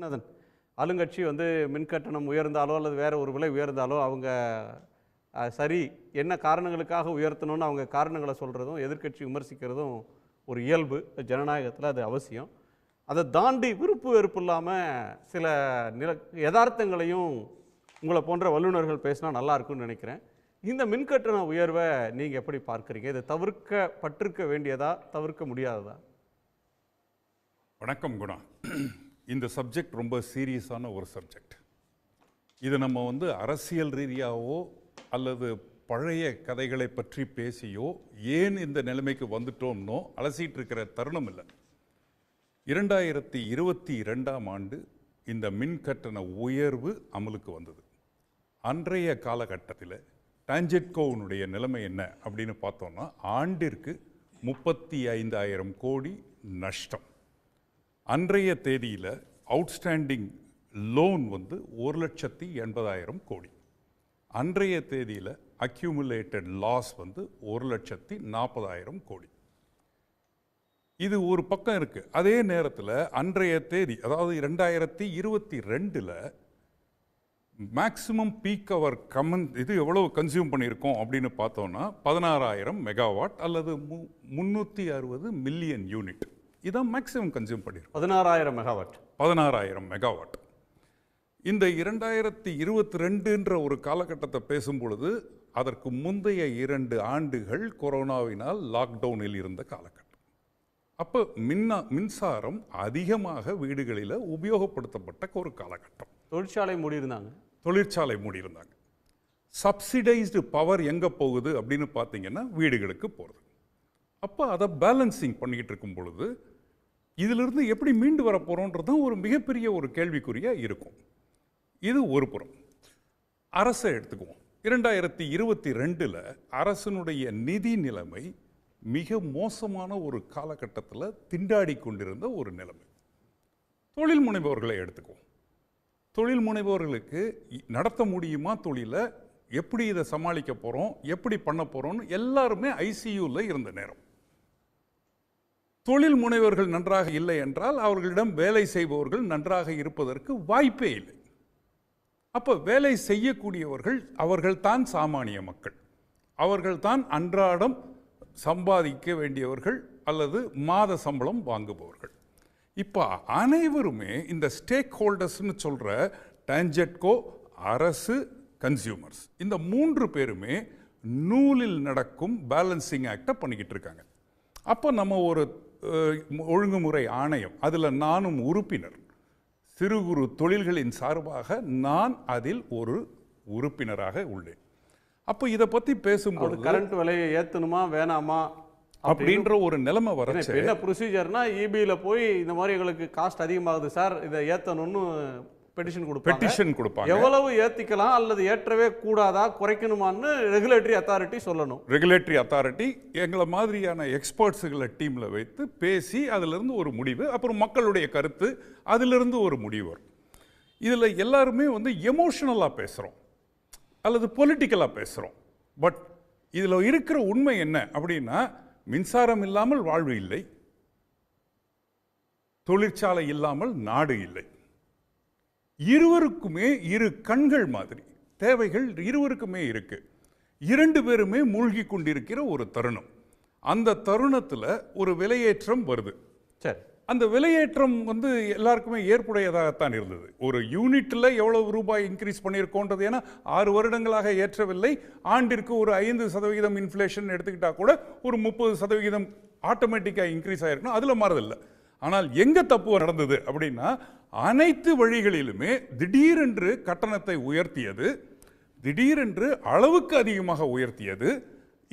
ரங்கநாதன் ஆளுங்கட்சி வந்து மின்கட்டணம் உயர்ந்தாலோ அல்லது வேற ஒரு விலை உயர்ந்தாலோ அவங்க சரி என்ன காரணங்களுக்காக உயர்த்தணும்னு அவங்க காரணங்களை சொல்கிறதும் எதிர்க்கட்சி விமர்சிக்கிறதும் ஒரு இயல்பு. ஜனநாயகத்தில் அது அவசியம். அதை தாண்டி விருப்பு வெறுப்பு இல்லாமல் சில நில யதார்த்தங்களையும் உங்களை போன்ற வல்லுநர்கள் பேசினா நல்லா இருக்கும்னு நினைக்கிறேன். இந்த மின்கட்டண உயர்வை நீங்கள் எப்படி பார்க்குறீங்க? இது தவிர்க்கப்பட்டிருக்க வேண்டியதா? தவிர்க்க முடியாததா? வணக்கம் குணா. இந்த சப்ஜெக்ட் ரொம்ப சீரியஸான ஒரு சப்ஜெக்ட் இது நம்ம வந்து அரசியல் ரீதியாகவோ அல்லது பழைய கதைகளை பற்றி பேசியோ ஏன் இந்த நிலைமைக்கு வந்துட்டோம்னோ அலசிட்டு இருக்கிற தருணம் இல்லை. இரண்டாயிரத்தி இருபத்தி இரண்டாம் ஆண்டு இந்த மின் கட்டண உயர்வு அமலுக்கு வந்தது. அன்றைய காலகட்டத்தில் டான்ஜெட்கோவினுடைய நிலைமை என்ன அப்படின்னு பார்த்தோம்னா ஆண்டிற்கு முப்பத்தி ஐந்தாயிரம் கோடி நஷ்டம். அன்றைய தேதியில் அவுட்ஸ்டாண்டிங் லோன் வந்து ஒரு லட்சத்தி எண்பதாயிரம் கோடி. அன்றைய தேதியில் அக்யூமுலேட்டட் லாஸ் வந்து ஒரு லட்சத்தி நாற்பதாயிரம் கோடி. இது ஒரு பக்கம் இருக்குது அதே நேரத்தில் அன்றைய தேதி அதாவது ரெண்டாயிரத்தி இருபத்தி ரெண்டில் மேக்ஸிமம் பீக் அவர் கமன் இது எவ்வளோ கன்சியூம் பண்ணியிருக்கோம் அப்படின்னு பார்த்தோன்னா பதினாறாயிரம் மெகாவாட் அல்லது மு முந்நூற்றி அறுபது மில்லியன் யூனிட் இதான் மேக்ஸிமம் கன்சியூம் பண்ணியிருக்கோம் பதினாறாயிரம் மெகாவாட் பதினாறாயிரம் மெகாவாட் இந்த இரண்டாயிரத்தி இருபத்தி ரெண்டுன்ற ஒரு காலகட்டத்தை பேசும் பொழுது அதற்கு முந்தைய இரண்டு ஆண்டுகள் கொரோனாவினால் லாக்டவுனில் இருந்த காலகட்டம். அப்போ மின்னா மின்சாரம் அதிகமாக வீடுகளில் உபயோகப்படுத்தப்பட்ட ஒரு காலகட்டம். தொழிற்சாலை மூடியிருந்தாங்க. தொழிற்சாலை மூடியிருந்தாங்க. சப்சிடைஸ்டு பவர் எங்கே போகுது அப்படின்னு பார்த்தீங்கன்னா வீடுகளுக்கு போகிறது அப்போ அதை பேலன்சிங் பண்ணிக்கிட்டு இருக்கும் பொழுது இதிலிருந்து எப்படி மீண்டு வர போகிறோன்றது ஒரு மிகப்பெரிய ஒரு கேள்விக்குறியாக இருக்கும். இது ஒரு புறம். அரசை எடுத்துக்குவோம். இரண்டாயிரத்தி இருபத்தி ரெண்டில் அரசனுடைய நிதி நிலைமை மிக மோசமான ஒரு காலகட்டத்தில் திண்டாடி கொண்டிருந்த ஒரு நிலைமை. தொழில் முனைபவர்களை எடுத்துக்குவோம். தொழில் முனைவோர்களுக்கு நடத்த முடியுமா தொழிலை? எப்படி இதை சமாளிக்க போகிறோம் எப்படி பண்ண போகிறோம்னு எல்லாருமே ஐசியூவில் இருந்த நேரம். தொழில் முனைவர்கள் நன்றாக இல்லை என்றால் அவர்களிடம் வேலை செய்பவர்கள் நன்றாக இருப்பதற்கு வாய்ப்பே இல்லை. அப்போ வேலை செய்யக்கூடியவர்கள் அவர்கள்தான் சாமானிய மக்கள். அவர்கள்தான் அன்றாடம் சம்பாதிக்க வேண்டியவர்கள் அல்லது மாத சம்பளம் வாங்குபவர்கள். இப்போ அனைவருமே இந்த ஸ்டேக் ஹோல்டர்ஸ்னு சொல்கிற டான்ஜெட்கோ அரசு கன்சியூமர்ஸ் இந்த மூன்று பேருமே நூலில் நடக்கும் பேலன்சிங் ஆக்டை பண்ணிக்கிட்டு இருக்காங்க. அப்போ நம்ம ஒரு ஒழுங்குமுறை ஆணையம் அதில் நானும் உறுப்பினர். சிறு குறு தொழில்களின் சார்பாக நான் அதில் ஒரு உறுப்பினராக உள்ளேன். அப்போ இதை பற்றி பேசும்போது கரண்ட் விலையை ஏற்றணுமா வேணாமா அப்படின்ற ஒரு நிலைமை இப்ப என்ன ப்ரொசீஜர்னா இபியில் போய் இந்த மாதிரி எங்களுக்கு காஸ்ட் அதிகமாகுது சார் இதை ஏற்றணும்னு பெட்டிஷன் கொடுப்பாங்க. பெட்டிஷன் கொடுப்பாங்க. எவ்வளவு ஏத்திக்கலாம் அல்லது ஏற்றவே கூடாதா குறைக்கணுமான்னு ரெகுலேட்டரி அத்தாரிட்டி சொல்லணும். ரெகுலேட்டரி அத்தாரிட்டி எங்களை மாதிரியான எக்ஸ்பர்ட்ஸுகளை டீமில் வைத்து பேசி அதிலிருந்து ஒரு முடிவு அப்புறம் மக்களுடைய கருத்து அதிலிருந்து ஒரு முடிவு. வரும் இதில் எல்லாருமே வந்து எமோஷனலாக பேசுகிறோம் அல்லது பொலிட்டிக்கலாக பேசுகிறோம் பட் இதில் இருக்கிற உண்மை என்ன அப்படின்னா மின்சாரம் இல்லாமல் வாழ்வு இல்லை. தொழிற்சாலை இல்லாமல் நாடு இல்லை. இருவருக்குமே இரு கண்கள் மாதிரி. தேவைகள் இருவருக்குமே இருக்கு. இரண்டு பேருமே மூழ்கி கொண்டிருக்கிற ஒரு தருணம். அந்த தருணத்தில் ஒரு விலையேற்றம் வருது. சரி. அந்த விலையேற்றம் வந்து எல்லாருக்குமே ஏற்புடையதாகத்தான் இருந்தது. ஒரு யூனிட்டில் எவ்வளவு ரூபாய் இன்க்ரீஸ் பண்ணியிருக்கோன்றது ஏன்னா ஆறு வருடங்களாக ஏற்றவில்லை. ஆண்டிற்கு ஒரு ஐந்து சதவிகிதம் இன்ஃப்ளேஷன் எடுத்துக்கிட்டா கூட ஒரு முப்பது சதவிகிதம் ஆட்டோமேட்டிக்காக இன்க்ரீஸ் ஆயிருக்கணும் அதில் மாறதில்லை ஆனால் எங்கே தப்பு நடந்தது அப்படின்னா அனைத்து வழிகளிலுமே திடீரென்று கட்டணத்தை உயர்த்தியது திடீரென்று அளவுக்கு அதிகமாக உயர்த்தியது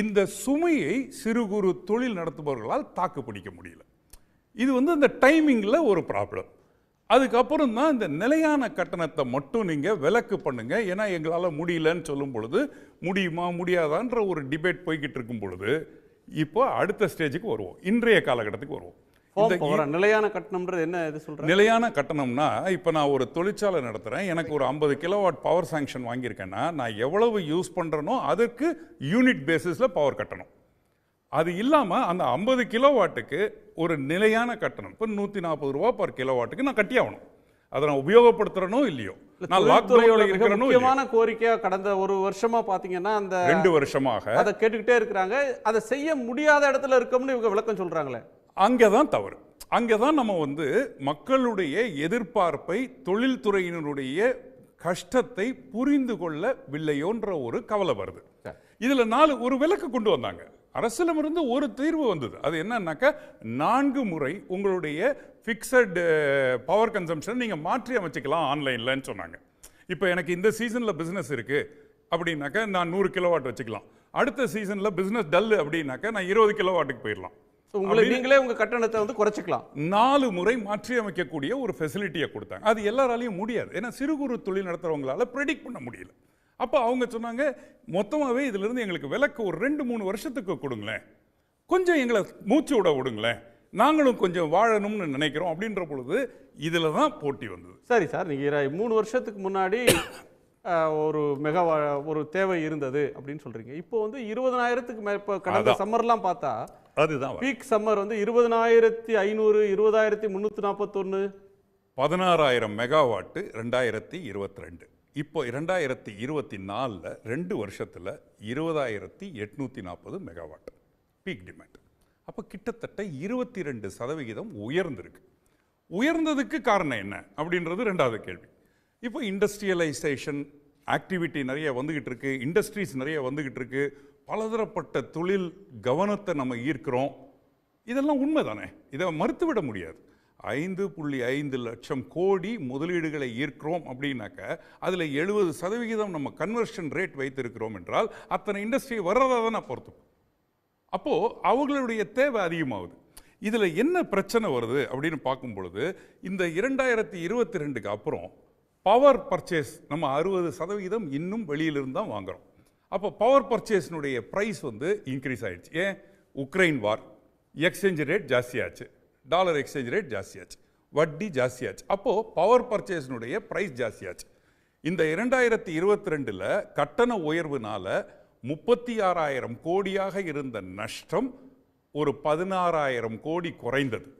இந்த சுமையை சிறு குறு தொழில் நடத்துபவர்களால் தாக்கு பிடிக்க முடியல. இது வந்து அந்த டைமிங்கில் ஒரு ப்ராப்ளம். அதுக்கப்புறம் தான் இந்த நிலையான கட்டணத்தை மட்டும் நீங்கள் விலக்கு பண்ணுங்கள் ஏன்னா எங்களால் முடியலன்னு சொல்லும் பொழுது முடியுமா முடியாதான்ற ஒரு டிபேட் போய்கிட்டு இருக்கும் பொழுது இப்போ அடுத்த ஸ்டேஜுக்கு வருவோம். இன்றைய காலகட்டத்துக்கு வருவோம். நிலையான கட்டணம்ன்றது என்ன இது சொல்றேன் நிலையான கட்டணம்னா இப்போ நான் ஒரு தொழிற்சாலை நடத்துகிறேன் எனக்கு ஒரு ஐம்பது கிலோவாட் பவர் சாங்ஷன் வாங்கியிருக்கேன்னா நான் எவ்வளவு யூஸ் பண்ணுறேனோ அதற்கு யூனிட் பேசிஸில் பவர் கட்டணும். அது இல்லாமல் அந்த ஐம்பது கிலோவாட்டுக்கு ஒரு நிலையான கட்டணம் இப்போ நூற்றி நாற்பது ரூபா பர் கிலோவாட்டுக்கு நான் கட்டி ஆகணும். அதை நான் உபயோகப்படுத்துறனோ இல்லையோ? நான் லாக்டவுன்ல இருக்கிறனோ முக்கியமான கோரிக்கையா கடந்த ஒரு வருஷமா பாத்தீங்கன்னா அந்த ரெண்டு வருஷமாக அதை கேட்டுக்கிட்டே இருக்கிறாங்க. அதை செய்ய முடியாத இடத்துல இருக்கோம்னு இவங்க விளக்கம் சொல்றாங்களே. அங்கே தான் தவறு. அங்கே தான் நம்ம வந்து மக்களுடைய எதிர்பார்ப்பை தொழில்துறையினருடைய கஷ்டத்தை புரிந்து கொள்ளவில்லையோன்ற ஒரு கவலை வருது. இதுல நாலு ஒரு விளக்கு கொண்டு வந்தாங்க. அரசிடமிருந்து ஒரு தீர்வு வந்தது. அது என்னன்னாக்கா நான்கு முறை உங்களுடைய ஃபிக்ஸட் பவர் கன்சம்ஷன் நீங்க மாற்றி அமைச்சிக்கலாம் ஆன்லைன்லன்னு சொன்னாங்க. இப்போ எனக்கு இந்த சீசன்ல பிசினஸ் இருக்கு. அப்படின்னாக்கா நான் நூறு கிலோவாட் வச்சுக்கலாம். அடுத்த சீசன்ல பிசினஸ் டல் அப்படின்னாக்கா நான் இருபது கிலோவாட்டுக்கு போயிடலாம். உங்களை நீங்களே உங்க கட்டணத்தை வந்து குறைச்சிக்கலாம். நாலு முறை மாற்றி அமைக்கக்கூடிய ஒரு ஃபெசிலிட்டியை கொடுத்தாங்க அது எல்லாராலையும் முடியாது. ஏன்னா சிறு குறு தொழில் நடத்துறவங்களால ப்ரெடிக்ட் பண்ண முடியல. அப்போ அவங்க சொன்னாங்க மொத்தமாகவே இதிலிருந்து எங்களுக்கு விலக்கு ஒரு ரெண்டு மூணு வருஷத்துக்கு கொடுங்களேன். கொஞ்சம் எங்களை மூச்சு விட விடுங்களேன். நாங்களும் கொஞ்சம் வாழணும்னு நினைக்கிறோம். அப்படின்ற பொழுது இதில் தான் போட்டி வந்தது. சரி சார் நீங்க இர- மூணு வருஷத்துக்கு முன்னாடி ஒரு மெகா ஒரு தேவை இருந்தது அப்படின்னு சொல்றீங்க. இப்போ வந்து இருபதனாயிரத்துக்கு மே இப்போ கடந்த. சம்மர்லாம் பார்த்தா அதுதான். பீக் சம்மர் வந்து இருபதனாயிரத்தி ஐநூறு இருபதாயிரத்தி முந்நூற்றி நாற்பத்தொன்று பதினாறாயிரம் மெகாவாட்டு ரெண்டாயிரத்தி இருபத்தி ரெண்டு. இப்போ இரண்டாயிரத்தி இருபத்தி நாலில் ரெண்டு வருஷத்தில் இருபதாயிரத்தி எட்நூற்றி நாற்பது மெகாவாட் பீக் டிமாண்ட் அப்போ கிட்டத்தட்ட இருபத்தி ரெண்டு சதவிகிதம் உயர்ந்திருக்கு. உயர்ந்ததுக்கு காரணம் என்ன? அப்படின்றது ரெண்டாவது கேள்வி. இப்போ இண்டஸ்ட்ரியலைசேஷன் ஆக்டிவிட்டி நிறைய வந்துகிட்டு இருக்கு இண்டஸ்ட்ரீஸ் நிறைய வந்துகிட்டு இருக்கு. பலதரப்பட்ட தொழில் கவனத்தை நம்ம ஈர்க்கிறோம். இதெல்லாம் உண்மை தானே இதை மறுத்துவிட முடியாது. ஐந்து புள்ளி ஐந்து லட்சம் கோடி முதலீடுகளை ஈர்க்கிறோம் அப்படின்னாக்க அதில் எழுபது சதவிகிதம் நம்ம கன்வர்ஷன் ரேட் வைத்திருக்கிறோம் என்றால் அத்தனை இண்டஸ்ட்ரி வர்றதா தான் நான் பொறுத்து. அப்போது அவங்களுடைய தேவை அதிகமாகுது. இதில் என்ன பிரச்சனை வருது அப்படின்னு பார்க்கும் பொழுது இந்த இரண்டாயிரத்தி இருபத்தி ரெண்டுக்கு அப்புறம் பவர் பர்ச்சேஸ் நம்ம அறுபது சதவிகிதம் இன்னும் வெளியிலிருந்து தான் வாங்குறோம். அப்போ பவர் பர்ச்சேஸ்னுடைய ப்ரைஸ் வந்து இன்க்ரீஸ் ஆகிடுச்சு ஏன்? உக்ரைன் வார் எக்ஸ்சேஞ்ச் ரேட் ஜாஸ்தியாச்சு. டாலர் எக்ஸ்சேஞ்ச் ரேட் ஜாஸ்தியாச்சு. வட்டி ஜாஸ்தியாச்சு. அப்போது பவர் பர்ச்சேஸ்னுடைய ப்ரைஸ் ஜாஸ்தியாச்சு. இந்த இரண்டாயிரத்தி இருபத்தி ரெண்டில் கட்டண உயர்வுனால முப்பத்தி ஆறாயிரம் கோடியாக இருந்த நஷ்டம் ஒரு பதினாறாயிரம் கோடி குறைந்தது.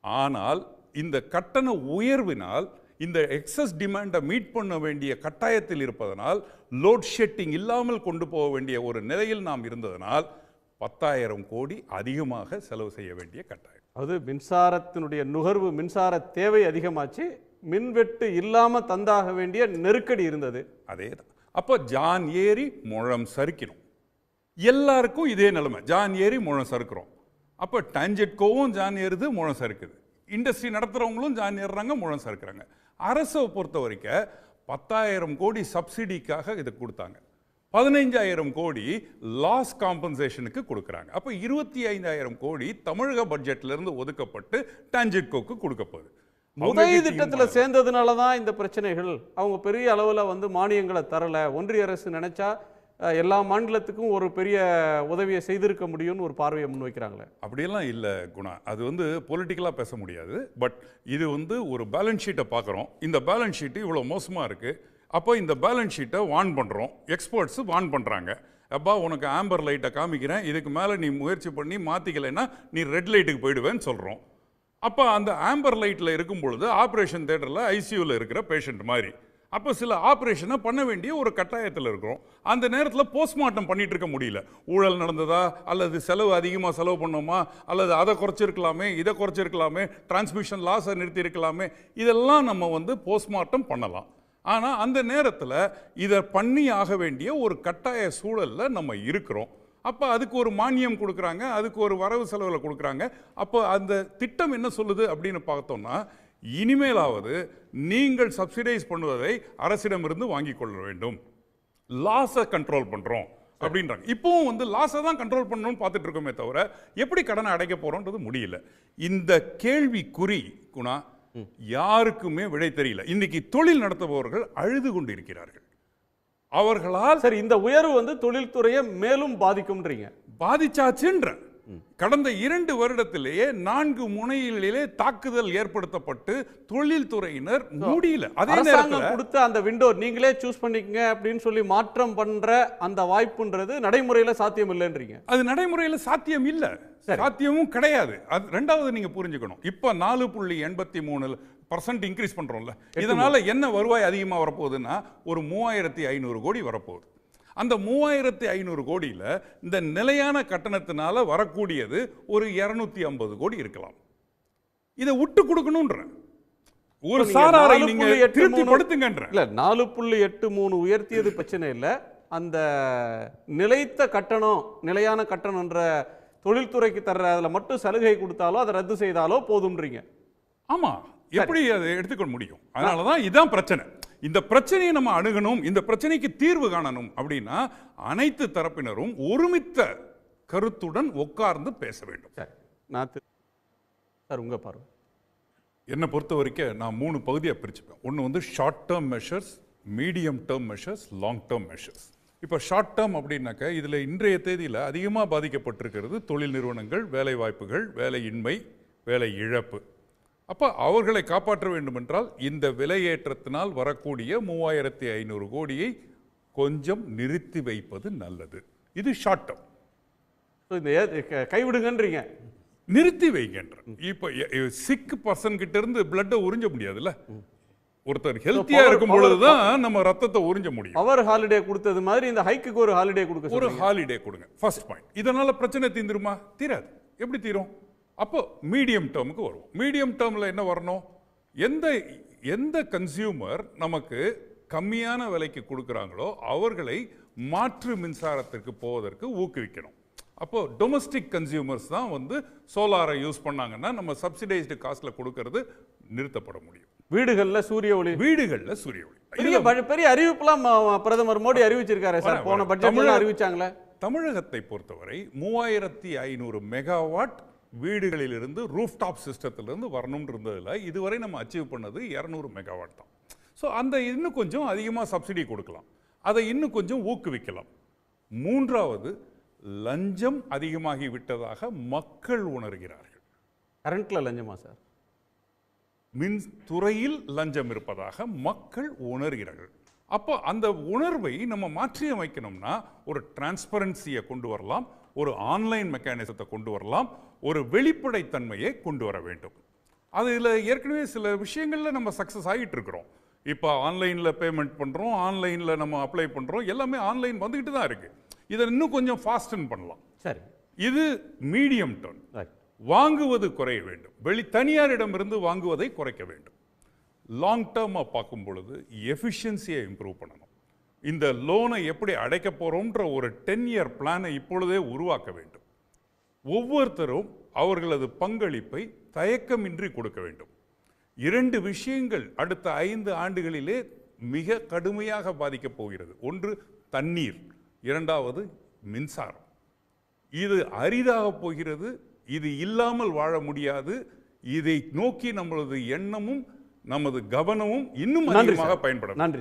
ஆனால் இந்த கட்டண உயர்வினால் இந்த எக்ஸஸ் டிமாண்டை மீட் பண்ண வேண்டிய கட்டாயத்தில் இருப்பதனால் லோட் ஷெட்டிங் இல்லாமல் கொண்டு போக வேண்டிய ஒரு நிலையில் நாம் இருந்ததனால் பத்தாயிரம் கோடி அதிகமாக செலவு செய்ய வேண்டிய கட்டாயம். அது மின்சாரத்தினுடைய நுகர்வு மின்சார தேவை அதிகமாச்சு மின்வெட்டு இல்லாம தந்தாக வேண்டிய நெருக்கடி இருந்தது. அதே தான் அப்போ ஜான் ஏறி முழம் சறுக்கிடும் எல்லாருக்கும் இதே நிலைமை. ஜான் ஏறி முழம் சறுக்கிறோம். அப்போ டான்ஜெட்கோவும் ஜான் ஏறுது முழம் சறுக்குது. இண்டஸ்ட்ரி நடத்துகிறவங்களும் ஜான் ஏறுறாங்க முழம் சறுக்குறாங்க. அரசை பொறுத்த வரைக்கும் பத்தாயிரம் கோடி சப்சிடிக்காக இதை கொடுத்தாங்க. பதினைஞ்சாயிரம் கோடி லாஸ் காம்பன்சேஷனுக்கு கொடுக்குறாங்க. அப்போ இருபத்தி ஐந்தாயிரம் கோடி தமிழக பட்ஜெட்ல இருந்து ஒதுக்கப்பட்டு டான்ஜெட்கோக்கு உதவி கிட்டயும் திட்டத்துல சேர்ந்ததுனால தான் இந்த பிரச்சனைகள் அவங்க பெரிய அளவுல வந்து மானியங்களை தரல. ஒன்றிய அரசு நினைச்சா எல்லா மாநிலத்துக்கும் ஒரு பெரிய உதவியை செய்திருக்க முடியும்னு ஒரு பார்வையை முன்வைக்கிறாங்களே. அப்படியெல்லாம் இல்லை குணா. அது வந்து பொலிட்டிக்கலாக பேச முடியாது. பட் இது வந்து ஒரு பேலன்ஸ் ஷீட்டை பார்க்குறோம் இந்த பேலன்ஸ் ஷீட்டு இவ்வளோ மோசமாக இருக்குது அப்போ இந்த பேலன்ஸ் ஷீட்டை வான் பண்ணுறோம் எக்ஸ்போர்ட்ஸு வான் பண்ணுறாங்க அப்பா உனக்கு ஆம்பர் லைட்டை காமிக்கிறேன். இதுக்கு மேலே நீ முயற்சி பண்ணி மாற்றிக்கலைன்னா நீ ரெட் லைட்டுக்கு போயிடுவேன்னு சொல்கிறோம் அப்போ அந்த ஆம்பர் லைட்டில் இருக்கும் பொழுது ஆப்ரேஷன் தேட்டரில் ஐசியூவில் இருக்கிற பேஷண்ட் மாதிரி. அப்போ சில ஆப்ரேஷனை பண்ண வேண்டிய ஒரு கட்டாயத்தில் இருக்கிறோம். அந்த நேரத்தில் போஸ்ட்மார்ட்டம் பண்ணிட்டு இருக்க முடியல. ஊழல் நடந்ததா? அல்லது செலவு அதிகமாக செலவு பண்ணோமா? அல்லது அதை குறைச்சிருக்கலாமே இதை குறைச்சிருக்கலாமே டிரான்ஸ்மிஷன் லாஸை நிறுத்தியிருக்கலாமே இதெல்லாம் நம்ம வந்து போஸ்ட்மார்ட்டம் பண்ணலாம். ஆனால் அந்த நேரத்தில் இதை பண்ணி ஆக வேண்டிய ஒரு கட்டாய சூழலில் நம்ம இருக்கிறோம். அப்போ அதுக்கு ஒரு மானியம் கொடுக்குறாங்க அதுக்கு ஒரு வரவு செலவில் கொடுக்குறாங்க. அப்போ அந்த திட்டம் என்ன சொல்லுது அப்படின்னு பார்த்தோம்னா இனிமேலாவது நீங்கள் சப்சிடைஸ் பண்ணுவதை அரசிடமிருந்து வாங்கிக் கொள்ள வேண்டும். லாஸை கண்ட்ரோல் பண்ணுறோம் அப்படின்றாங்க. இப்பவும் வந்து லாஸை தான் கண்ட்ரோல் பண்ணணும்னு பார்த்துட்டு இருக்கோமே தவிர எப்படி கடனை அடைக்க போறோன்றது முடியல. இந்த கேள்விக்குறி குணா யாருக்குமே விடை தெரியல. இன்னைக்கு தொழில் நடத்துபவர்கள் அழுது கொண்டிருக்கிறார்கள். அவர்களால் சரி இந்த உயர்வு வந்து தொழில்துறையை மேலும் பாதிக்கும்ன்றீங்க. பாதிச்சாச்சுன்ற. கடந்த இரண்டு வருடத்திலேயே நான்கு முனையிலே தாக்குதல் ஏற்படுத்தப்பட்டு தொழில்துறையினர் முடியல. அதே நேரத்தில் கொடுத்த அந்த விண்டோ நீங்களே சூஸ் பண்ணிக்கங்க அப்படின்னு சொல்லி மாற்றம் பண்ற அந்த வாய்ப்புன்றது நடைமுறையில சாத்தியம் இல்லைன்றீங்க அது நடைமுறையில சாத்தியம் இல்ல. சாத்தியமும் கிடையாது. அது ரெண்டாவது நீங்க புரிஞ்சுக்கணும். இப்ப நாலு புள்ளி எண்பத்தி மூணு பர்சன்ட் இன்க்ரீஸ் பண்றோம்ல. இதனால என்ன வருவாய் அதிகமா வரப்போகுதுன்னா ஒரு மூவாயிரத்தி ஐநூறு கோடி வரப்போகுது. அந்த மூவாயிரத்தி ஐநூறு கோடியில இந்த நிலையான கட்டணத்தினால வரக்கூடியது ஒரு இருநூத்தி ஐம்பது கோடி இருக்கலாம். இதை விட்டு கொடுக்கணும்ன்றேன். ஒரு சாராரை நீங்க புள்ளி எட்டு திருப்தி மூணு- படுத்துங்கன்ற இல்ல நாலு புள்ளி எட்டு மூணு உயர்த்தியது பிரச்சனை இல்லை. அந்த நிலைத்த கட்டணம் நிலையான கட்டணம்ன்ற தொழில்துறைக்கு தர்ற அதுல மட்டும் சலுகை கொடுத்தாலோ அதை ரத்து செய்தாலோ போதும்ன்றீங்க. ஆமா. எப்படி அதை எடுத்துக்க முடியும்? அதனாலதான் இதான் பிரச்சனை. இந்த பிரச்சனையை நம்ம அணுகணும் இந்த பிரச்சனைக்கு தீர்வு காணணும் அப்படின்னா அனைத்து தரப்பினரும் ஒருமித்த கருத்துடன் உட்கார்ந்து பேச வேண்டும். சரி. நான் சார் உங்க பார்வை. என்னை பொறுத்த வரைக்கும் நான் மூணு பகுதியாக பிரிச்சுப்பேன். ஒன்று வந்து short term measures medium term measures long term measures இப்போ ஷார்ட் டேர்ம் அப்படின்னாக்க இதில் இன்றைய தேதியில் அதிகமாக பாதிக்கப்பட்டிருக்கிறது தொழில் நிறுவனங்கள் வேலை வாய்ப்புகள் வேலையின்மை வேலை இழப்பு. அப்போ அவர்களை காப்பாற்ற வேண்டுமென்றால் இந்த விலையேற்றத்தினால் வரக்கூடிய மூவாயிரத்தி ஐநூறு கோடியை கொஞ்சம் நிறுத்தி வைப்பது நல்லது. இது ஷார்ட் டேர்ம் இந்த கைவிடுங்கன்றீங்க. நிறுத்தி வைக்கின்ற இப்போ சிக் பர்சன் கிட்ட இருந்து பிளட்டை உறிஞ்ச முடியாதுல்ல? ஒருத்தர் ஹெல்த்தியா இருக்கும் பொழுதுதான் நம்ம ரத்தத்தை உறிஞ்ச முடியும். அவர் ஹாலிடே கொடுத்தது மாதிரி இந்த ஹைக்குக்கு ஒரு ஹாலிடே கொடுக்க ஒரு ஹாலிடே கொடுங்க. ஃபர்ஸ்ட் பாயிண்ட் இதனால பிரச்சனை தீந்துருமா? தீராது. எப்படி தீரும்? அப்போ மீடியம் டேர்முக்கு வருவோம். மீடியம் டேர்ம்ல என்ன வரணும்? எந்த எந்த கன்சியூமர் நமக்கு கம்மியான விலைக்கு கொடுக்குறாங்களோ அவர்களை மாற்று மின்சாரத்திற்கு போவதற்கு ஊக்குவிக்கணும். அப்போ டொமஸ்டிக் கன்சியூமர்ஸ் தான் வந்து சோலாரை யூஸ் பண்ணாங்கன்னா நம்ம சப்சிடைஸ்டு காஸ்ட்ல கொடுக்கறது நிறுத்தப்பட முடியும். வீடுகள்ல சூரிய ஒளி. வீடுகள்ல சூரிய ஒளி. பெரிய பெரிய அறிவிப்புலாம் பிரதமர் மோடி அறிவிச்சிருக்காரு சார். போன. பட்ஜெட்ல அறிவிச்சாங்களே. தமிழகத்தை பொறுத்தவரை மூவாயிரத்தி ஐநூறு மெகாவாட் வீடுகளிலிருந்து ரூஃப்டாப் சிஸ்டத்திலிருந்து வரணும்னு இருந்ததுல இதுவரை நம்ம அச்சீவ் பண்ணது இரநூறு மெகாவாட் தான். ஸோ அந்த இன்னும் கொஞ்சம் அதிகமாக சப்சிடி கொடுக்கலாம். அதை இன்னும் கொஞ்சம் ஊக்குவிக்கலாம். மூன்றாவது லஞ்சம் அதிகமாகி விட்டதாக மக்கள் உணர்கிறார்கள். கரண்ட்ல லஞ்சமா சார் மின் துறையில் லஞ்சம் இருப்பதாக மக்கள் உணர்கிறார்கள். அப்போ அந்த உணர்வை நம்ம மாற்றி அமைக்கணும்னா ஒரு டிரான்ஸ்பரன்சியை கொண்டு வரலாம் ஒரு ஆன்லைன் மெக்கானிசத்தை கொண்டு வரலாம் ஒரு வெளிப்படைத்தன்மையை கொண்டு வர வேண்டும். அதில் ஏற்கனவே சில விஷயங்களில் நம்ம சக்ஸஸ் ஆகிட்டு இருக்கிறோம் இப்போ ஆன்லைனில் பேமெண்ட் பண்ணுறோம் ஆன்லைனில் நம்ம அப்ளை பண்ணுறோம் எல்லாமே ஆன்லைன் வந்துக்கிட்டு தான் இருக்குது இதை இன்னும் கொஞ்சம் ஃபாஸ்டன் பண்ணலாம். சரி. இது மீடியம் டர்ன் வாங்குவது குறைய வேண்டும். வெளி தனியாரிடமிருந்து வாங்குவதை குறைக்க வேண்டும். லாங் டேர்மாக பார்க்கும் பொழுது எஃபிஷியன்சியை இம்ப்ரூவ் பண்ணணும். இந்த லோனை எப்படி அடைக்க போகிறோன்ற ஒரு டென் இயர் பிளானை இப்பொழுதே உருவாக்க வேண்டும். ஒவ்வொருத்தரும் அவர்களது பங்களிப்பை தயக்கமின்றி கொடுக்க வேண்டும். இரண்டு விஷயங்கள் அடுத்த ஐந்து ஆண்டுகளிலே மிக கடுமையாக பாதிக்கப் போகிறது. ஒன்று தண்ணீர் இரண்டாவது மின்சாரம். இது அரிதாக போகிறது இது இல்லாமல் வாழ முடியாது. இதை நோக்கி நம்மளது எண்ணமும் நமது கவனமும் இன்னும் அதிகமாக பயன்படும் நன்றி